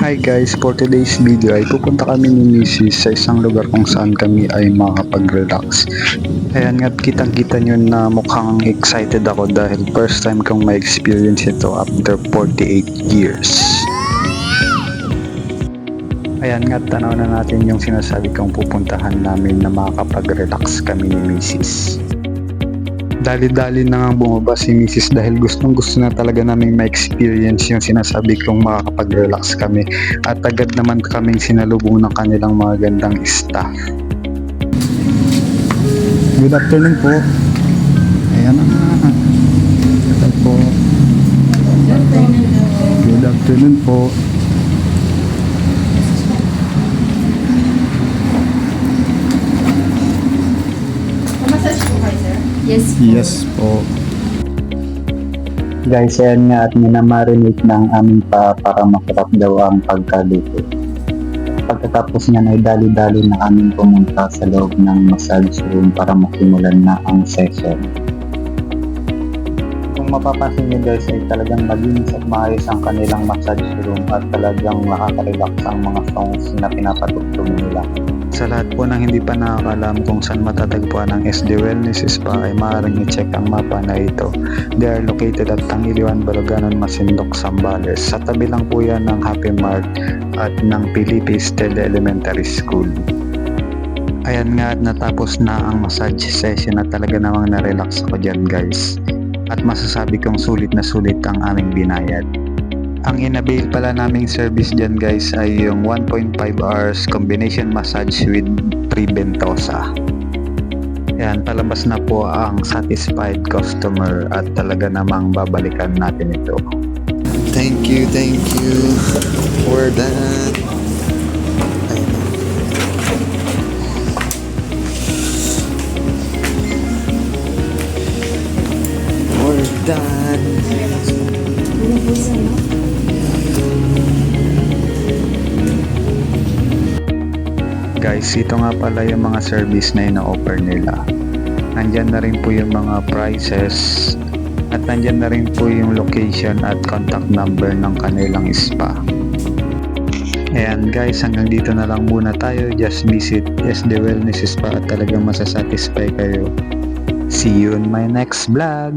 Hi guys, for today's video ay pupunta kami ni Mrs. sa isang lugar kung saan kami ay makakapag-relax. Ayan nga, kitang-kita nyo na mukhang excited ako dahil first time kong ma-experience ito after 48 years. Ayan nga, tanaw na natin yung sinasabi kong pupuntahan namin na makakapag-relax kami ni Mrs. Dali-dali na nga bumaba si Mrs. dahil gustong gusto na talaga namin ma-experience yung sinasabi kong makakapag-relax kami at agad naman kaming sinalubong ng kanilang mga gandang staff. Good afternoon po. Ayan na nga. Hello po. Good afternoon po. Massage po kayo, sir? Yes po. Yes po. Guys, ayan nga at minamarinate ng aming pa para masarap daw ang pagkaluto. Pagkatapos niyan ay dali-dali na aming pumunta sa loob ng massage room para masimulan na ang session. Kung mapapansin niyo guys ay talagang malinis at maayos ang kanilang massage room at talagang nakaka-relax ang mga songs na pinapatugtog nila. Sa lahat po ng hindi pa nakakalam kung saan matatagpuan ang SD Wellness Spa ay maaaring i-check ang mapa na ito. They are located at Tangiliwan, Baloganon, Masindok, Sambales. Sa tabi lang po yan ng Happy Mart at ng Pilipis Tele Elementary School. Ayan nga at natapos na ang massage session at talaga namang na-relax ako dyan guys. At masasabi kong sulit na sulit ang aming binayad. Ang inabail pala naming service dyan guys ay yung 1.5 hours combination massage with 3 bentosa. Yan, palabas na po ang satisfied customer at talaga namang babalikan natin ito. Thank you, thank you for that. Done. Guys, ito nga pala yung mga service na ina-offer nila. Nandyan na rin po yung mga prices at nandyan na rin po yung location at contact number ng kanilang spa. Ayan guys, hanggang dito na lang muna tayo. Just visit SD Wellness Spa at talagang masasatisfy kayo. See you in my next vlog.